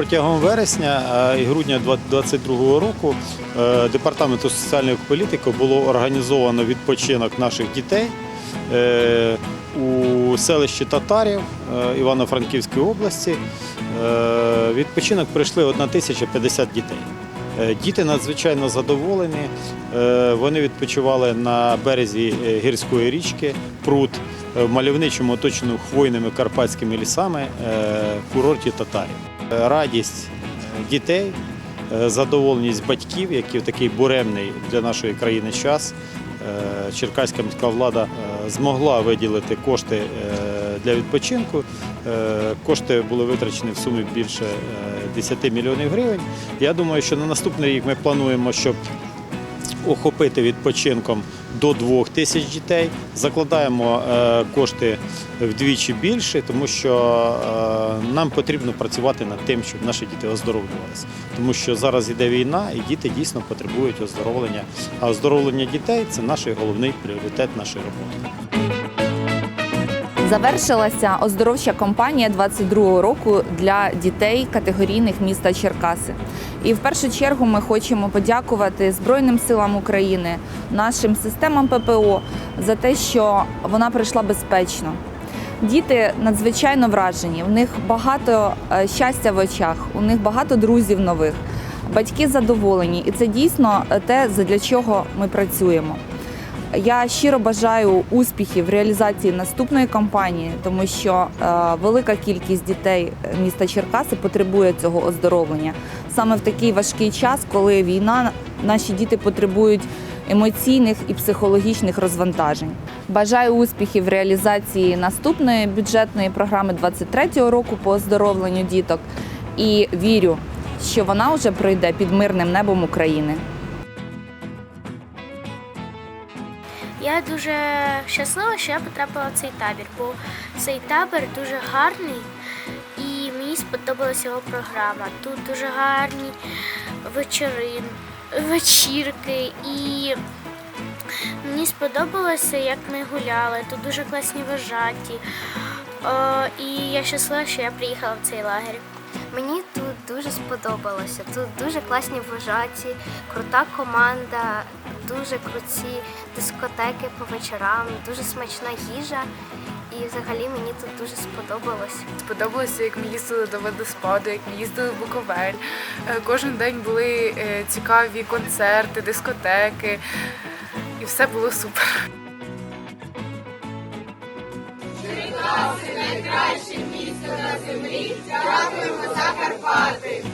протягом вересня і грудня 2022 року е, департаменту соціальної політики було організовано відпочинок наших дітей е, у селищі Татарів е, Івано-Франківської області. Відпочинок прийшли 1050 дітей. Діти надзвичайно задоволені. Вони відпочивали на березі гірської річки, пруд в мальовничому оточеному хвойними карпатськими лісами курорті Татарів. Е, Радість е, дітей, е, задоволеність батьків, які в такий буремний для нашої країни час. Черкаська міська влада змогла виділити кошти для відпочинку. Кошти були витрачені в сумі більше е, 10 мільйонів гривень. Я думаю, що на наступний рік ми плануємо, щоб охопити відпочинком до двох тисяч дітей. Закладаємо е, кошти вдвічі більше, тому що е, нам потрібно працювати над тим, щоб наші діти оздоровлювалися. Тому що зараз йде війна, і діти дійсно потребують оздоровлення. А оздоровлення дітей це наш головний пріоритет нашої роботи. Завершилася оздоровча кампанія 22-го року для дітей категорійних міста Черкаси. І в першу чергу ми хочемо подякувати Збройним силам України, нашим системам ППО за те, що вона пройшла безпечно. Діти надзвичайно вражені. У них багато е, щастя в очах, у них багато друзів нових. Батьки задоволені, і це дійсно те, для чого ми працюємо. Я щиро бажаю успіхів в реалізації наступної кампанії, тому що е, велика кількість дітей міста Черкаси потребує цього оздоровлення саме в такий важкий час, коли війна, наші діти потребують емоційних і психологічних розвантажень. Бажаю успіхів в реалізації наступної бюджетної програми 23-го року по оздоровленню діток і вірю, що вона вже пройде під мирним небом України. Я дуже щаслива, що я потрапила в цей табір, бо цей табір дуже гарний і мені сподобалася його програма. Тут дуже гарні вечори, вечірки і мені сподобалося, як ми гуляли. Тут дуже класні вожаті. І я щаслива, що я приїхала в цей лагерь. Мені тут дуже сподобалося. Тут дуже класні вожаті, крута команда, дуже круті дискотеки по вечорам, дуже смачна їжа. І взагалі мені тут дуже сподобалось. Сподобалося, як ми їздили до водоспаду, як ми їздили в Буковель. Е, Кожен день були е, цікаві концерти, дискотеки, і все було супер. найкраще місто на землі. Дякуємо за Карпати!